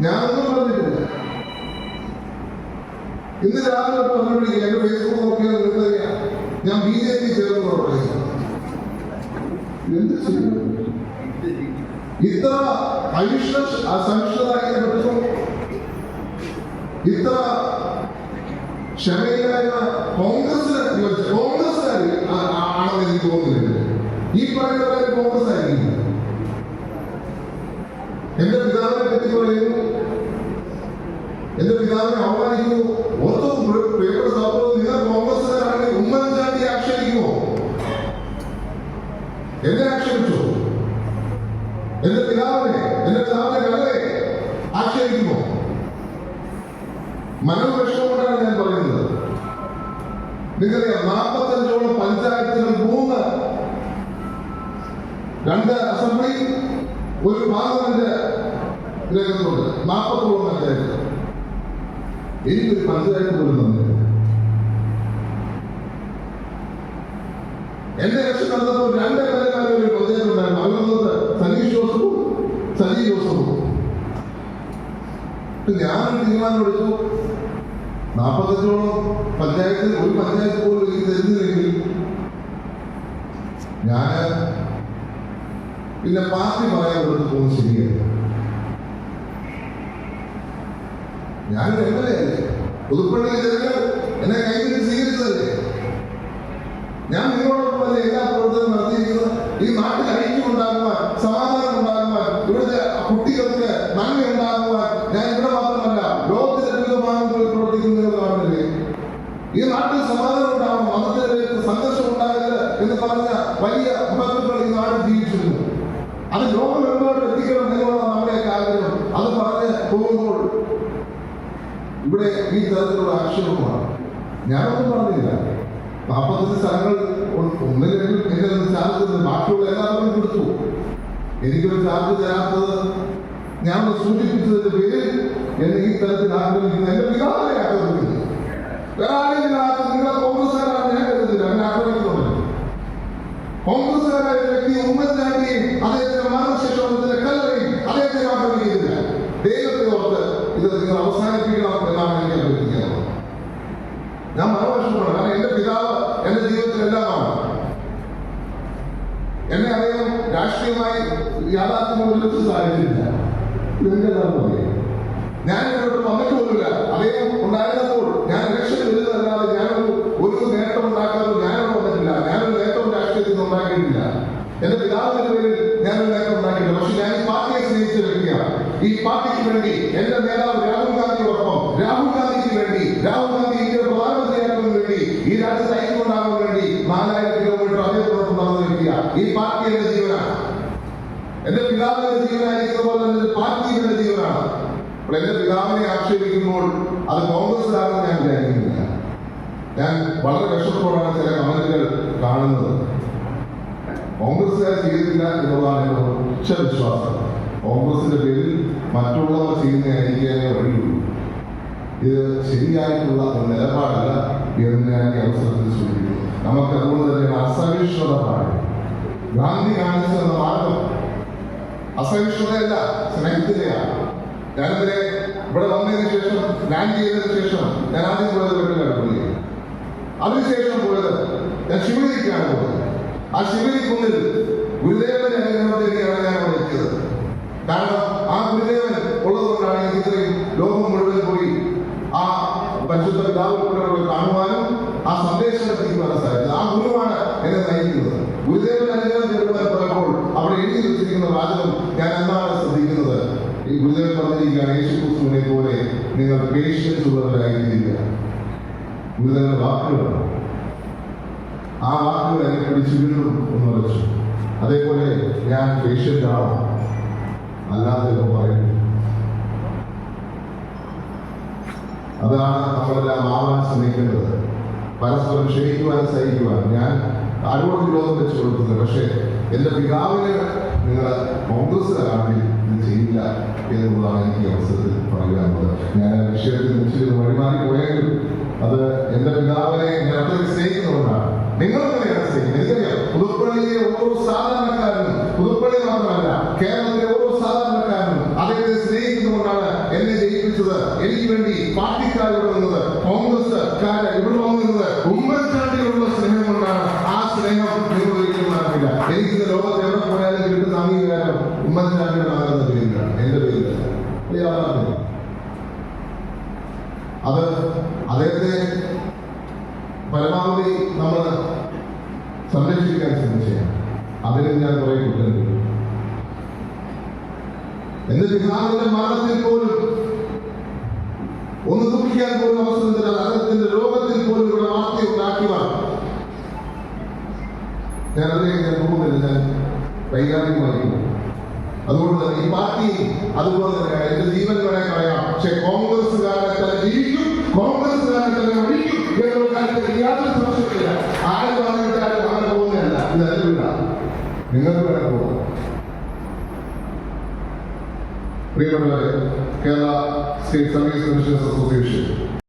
ഞാനൊന്നും പറഞ്ഞിട്ടില്ല. ഇന്ന് രാവിലെ പറഞ്ഞിട്ട് എന്റെ ഫേസ്ബുക്ക് നോക്കിയാൽ നിങ്ങൾക്കറിയാം ഞാൻ ബി ജെ പി ചേർന്ന് ഇത്ര അവിശ്വ അസഹിഷ്ണുതായിരിക്കപ്പെട്ടു ഇത്ര ക്ഷമയില്ലായ്മ കോൺഗ്രസിന് കോൺഗ്രസ്സുകാർ ആണെന്ന് എനിക്ക് തോന്നുന്നില്ല. ഈ പറയുന്ന കോൺഗ്രസ് ആയിരിക്കും എന്റെ പിതാവിനെ പറ്റി പറയുന്നു എന്റെ പിതാവിനെ അവമാനിക്കുന്നു ഓർത്തോ പ്രിയപ്പെട്ട സഹോദരൻ നിങ്ങൾ കോൺഗ്രസ്സുകാരാണെങ്കിൽ ഉമ്മൻചാണ്ടി ആക്ഷേപിക്കുമോ എന്നെ ആക്ഷേപിച്ചോ എന്റെ പിതാവിനെ എന്റെ പിതാവിന്റെ കലയെ ആക്ഷേപിക്കുമോ മനോവിഷമം കൊണ്ടാണ് ഞാൻ പറയുന്നത് നിങ്ങൾക്കറിയാം നാൽപ്പത്തഞ്ചോളം പഞ്ചായത്തുകൾ മൂന്ന് രണ്ട് അസംബ്ലി ഒരു പാർലമെന്റ് രംഗത്തുണ്ട് നാൽപ്പത്തോളം പഞ്ചായത്ത് എനിക്കൊരു പഞ്ചായത്ത് പോലും തന്നില്ല എന്റെ ഇലക്ഷൻ നടന്നപ്പോൾ രണ്ട് ഒരു പഞ്ചായത്ത് ഉണ്ടായിരുന്നു. അവരുന്നത് സനീഷ് ജോസഫും സജി ജോസഫും. ഞാനൊരു തീരുമാനം നാൽപ്പത്തഞ്ചോളം പഞ്ചായത്തിൽ ഒരു പഞ്ചായത്ത് പോലും എനിക്ക് തരുന്നില്ലെങ്കിൽ ഞാൻ പിന്നെ പാർട്ടി പറയാൻ കൊടുത്ത് പോകുന്നത് ശരിയല്ല ഞാനൊരു എം എൽ എ അല്ലേ പുതുപ്പള്ളിയിൽ ജനങ്ങൾ എന്നെ കൈവിട്ട് സ്വീകരിച്ചതല്ലേ ഞാൻ നിങ്ങളോടൊപ്പം അല്ലേ എല്ലാ പ്രവർത്തനവും നടത്തിയിരിക്കുന്നത് ഈ നാട്ടിൽ ഐക്യം ഉണ്ടാകുവാൻ സമാധാനം ഉണ്ടാകുവാൻ ഇവിടുത്തെ കുട്ടികൾക്ക് നന്മ ഉണ്ടാകുവാൻ ഞാൻ ഇവിടെ മാത്രമല്ല ലോകത്തിന്റെ വിവിധ ഭാഗങ്ങളിൽ പ്രവർത്തിക്കുന്നത് കാണുന്നില്ലേ ഈ നാട്ടിൽ സമാധാനം ഉണ്ടാകും മതത്തിന്റെ സംഘർഷം ഉണ്ടാകരുത് എന്ന് പറഞ്ഞ വലിയ മഹത്വങ്ങൾ ഈ നാട് ജീവിച്ചിരുന്നു അത് ലോകമെമ്പാടും എത്തിക്കണം എന്നുള്ളതാണ് നമ്മുടെയൊക്കെ ആഗ്രഹം അത് പറഞ്ഞ് പോകുമ്പോൾ ഇവിടെ ഈ തരത്തിലുള്ള ആക്ഷേപമാണ് ഞാനൊന്നും പറഞ്ഞില്ല. നാൽപ്പത്തഞ്ച് സ്ഥലങ്ങൾ ഒ- ഒന്നിലെങ്കിലും എന്നെ ഒന്ന് ചാർജ് ബാക്കിയുള്ള എല്ലാവരും കൊടുത്തു. എനിക്കൊരു ചാർജ് തരാത്തത് ഞാൻ സൂചിപ്പിച്ചതിന്റെ പേരിൽ എന്നെ ഈ തരത്തിൽ ആക്രമിക്കുന്ന എന്റെ പിതാവിനെ ആക്രമിക്കുന്നു. വേറെ ആക്രമിക്കുന്നു. നിങ്ങളെ കോൺഗ്രസ്സുകാരാണ് ഞാൻ കരുതുന്നില്ല. എന്നെ ആക്രമിക്കുന്നുണ്ട് കോൺഗ്രസ്സുകാരായ വ്യക്തി ഉമ്മൻചാണ്ടിയും അദ്ദേഹത്തിന്റെ മാർഗശേഷം അദ്ദേഹത്തിന്റെ കല്ലറയും അദ്ദേഹത്തെ ആക്രമിക്കുന്നില്ല ദൈവത്തെ ഓർത്ത് ഇത് നിങ്ങൾ അവസാനിപ്പിക്കണം എന്നാണ് എനിക്ക് അഭ്യർത്ഥിക്കുന്നത് ഞാൻ മറുവശമാണ് കാരണം എന്റെ പിതാവ് എന്റെ ജീവിതത്തിൽ എല്ലാമാണ് എന്നെ അദ്ദേഹം രാഷ്ട്രീയമായി യാഥാർത്ഥ്യമുള്ള സാഹചര്യമില്ല. ഞാൻ ഇവരോട് വന്നിട്ട് പോലുമില്ല അദ്ദേഹം ഉണ്ടായിരുന്നപ്പോൾ ഞാൻ ഇലക്ഷൻ എഴുതുന്നതല്ലാതെ ഞാനൊരു ഒരു നേട്ടം ഉണ്ടാക്കാതെ ഞാനവിടെ വന്നിട്ടില്ല ഞാനൊരു നേട്ടം രാഷ്ട്രീയത്തിൽ നിന്ന് ഉണ്ടാക്കിയിട്ടില്ല എന്റെ പിതാവിന്റെ പേരിൽ ഞാനൊരു നേട്ടം ഉണ്ടാക്കിയിട്ടില്ല പക്ഷെ ഞാൻ ഈ പാർട്ടിയെ സ്നേഹിച്ച വ്യക്തിയാണ് ഈ പാർട്ടിക്ക് വേണ്ടി എന്റെ നേതാവ് രാഹുൽ ഗാന്ധിയോടൊപ്പം രാഹുൽ ഗാന്ധിക്ക് വേണ്ടി രാഹുൽ ഗാന്ധി ഇന്ത്യയുടെ പ്രധാനമന്ത്രിയാക്കാൻ വേണ്ടി ഈ രാജ്യത്ത് ഐക്യമുണ്ടാകാൻ വേണ്ടി നാലായിരം കിലോമീറ്റർ അദ്ദേഹത്തോടൊപ്പം നടന്ന വ്യക്തിയാണ് ഈ പാർട്ടി എന്റെ ജീവനാണ്. എന്റെ പിതാവിന്റെ ജീവനായിരിക്കുന്ന പോലെ തന്നെ പാർട്ടി എന്റെ ജീവനാണ്. അപ്പോൾ എന്റെ പിതാവിനെ ആക്ഷേപിക്കുമ്പോൾ അത് കോൺഗ്രസ്സുകാരെന്ന് ഞാൻ വിചാരിക്കുന്നില്ല. ഞാൻ വളരെ വിഷമത്തോടാണ് ചില കമന്റുകൾ കാണുന്നത്. കോൺഗ്രസ്സുകാർ ചെയ്തില്ല എന്നുള്ളതാണ് എന്റെ ഉച്ച വിശ്വാസം. കോൺഗ്രസിന്റെ പേരിൽ മറ്റുള്ളവർ ചെയ്യുന്നതായിരിക്കാനേ വഴിയുള്ളൂ. ഇത് ശരിയായിട്ടുള്ള ഒരു നിലപാടല്ല എന്ന് ഞാൻ ഈ അവസരത്തിൽ സൂചിപ്പിക്കുന്നു. നമുക്ക് അതുകൊണ്ട് തന്നെ അസഹിഷ്ണുത പാടില്ല ഗാന്ധി കാണിച്ചു തന്ന മാർഗം അസഹിഷ്ണുതയല്ല സ്നേഹത്തിലെയാണ്. ഞാനിതിനെ ഇവിടെ വന്നതിന് ശേഷം ലാൻഡ് ചെയ്തതിനു ശേഷം ഞാൻ ആദ്യം പോയത് വെട്ടിലാണ് പുള്ളിയെ അതിനുശേഷം പോയത് ഞാൻ ശിവരിക്കാണ് പോയത്. ആ ശിവരിക്കുന്നിൽ കുന്നിൽ ഗുരുദേവന്റെ എത്തിയത് കാരണം ആ ഗുരുദേവൻ ഉള്ളതുകൊണ്ടാണ് ഇത്രയും ലോകം മുഴുവൻ പോയി ആ പരിശുദ്ധ പോയി കാണുവാനും ആ സന്ദേശം എത്തിക്കുവാനും സാധിച്ചത്. ആ ഗുരുവാണ് എന്നെ നയിക്കുന്നത്. ഗുരുദേവൻ അനുഗ്രഹം പോയപ്പോൾ അവിടെ എഴുതി വെച്ചിരിക്കുന്ന വാചകം ഞാൻ എന്താണ് ശ്രദ്ധിക്കുന്നത്. ഈ ഗുരുദേവൻ പറഞ്ഞിരിക്കുകയാണ് യേശു പോലെ നിങ്ങൾ പേഷ്യൻസ് ഗുരുദേവന്റെ വാക്കുകളാണ് ആ വാക്കുകൾ എന്നെ പിടിച്ചു വീണ്ടും എന്ന് പറഞ്ഞു അതേപോലെ ഞാൻ പേഷ്യന്റ് ആണോ അല്ലാതെ എന്ന് പറയുന്നു അതാണ് നമ്മളെല്ലാം ആവാൻ ശ്രമിക്കേണ്ടത്. പരസ്പരം ക്ഷമിക്കുവാൻ സഹിക്കുവാൻ ഞാൻ ആരോട് വിരോധം വെച്ച് കൊടുക്കുന്നത് പക്ഷേ എന്റെ പിതാവിന് നിങ്ങൾ കോൺഗ്രസ്സുകാരാണെങ്കിൽ ഇത് ചെയ്യില്ല എന്നുള്ളതാണ് എനിക്ക് അവസരത്തിൽ പറയാനുള്ളത്. ഞാൻ വിഷയത്തിൽ മുച്ചിരുന്ന് വഴിമാറി പോയെങ്കിലും അത് എന്റെ പിതാവിനെ ഞാൻ അത്രയും സ്നേഹിക്കുന്നതുകൊണ്ടാണ്. നിങ്ങൾ തന്നെയാണ് സ്നേഹിക്കുന്നത് എനിക്കറിയാം. പുതുപ്പള്ളിയിലെ ഓരോ സാധാരണക്കാരനും പുതുപ്പള്ളി മാത്രമല്ല കേരളത്തിലെ ഓരോ സാധാരണക്കാരനും അദ്ദേഹത്തെ സ്നേഹിക്കുന്നതുകൊണ്ടാണ് ജീവിച്ചത് എനിക്ക് വേണ്ടി പാർട്ടിക്കാർ ഇവിടെ കോൺഗ്രസ് കാര് ഇവിടെ വന്നത് ഉമ്മൻചാണ്ടിയോടുള്ള സ്നേഹം കൊണ്ടാണ്. ആ സ്നേഹം നിങ്ങൾ ഒരിക്കലും മറക്കില്ല. എനിക്ക് ഇന്ന് ലോകത്ത് എവിടെ പോയാലും കിട്ടുന്ന അംഗീകാരം ഉമ്മൻചാണ്ടിയുടെ മകനെന്ന പേരിലാണ്. എന്റെ പേരിലാണ്. അത് അദ്ദേഹത്തെ പരമാവധി നമ്മൾ സംരക്ഷിക്കാൻ ശ്രമിച്ചാണ് അതിന് ഞാൻ കുറെ കുറ്റം എന്റെ പിതാവിന്റെ മരണത്തിൽ പോലും ഒന്ന് ദുഃഖിക്കാൻ പോലും അവസരം അദ്ദേഹത്തിന്റെ രോഗത്തിൽ പോലും ഇവിടെ വാർത്ത ഉണ്ടാക്കിയവർ. ഞാൻ അദ്ദേഹം ഞാൻ പോകുന്നില്ല. ഞാൻ വൈകാരികമായി അതുകൊണ്ട് തന്നെ ഈ പാർട്ടി അതുപോലെ തന്നെ എന്റെ ജീവൻ വേണേ പറയാം പക്ഷെ കോൺഗ്രസ്സുകാരെ തന്നെ ജീവിക്കും കോൺഗ്രസ്സുകാരെ തന്നെ ഒഴിക്കും എന്നുള്ള കാര്യത്തിൽ യാതൊരു സംശയമില്ല ആര് പറഞ്ഞിട്ടാലും അങ്ങനെ പോകുന്നതല്ല. ഇത് വീടാണ് നിങ്ങൾക്ക് വേണേ പ്രിയപ്പെട്ടവരെ Kerala state service commissions association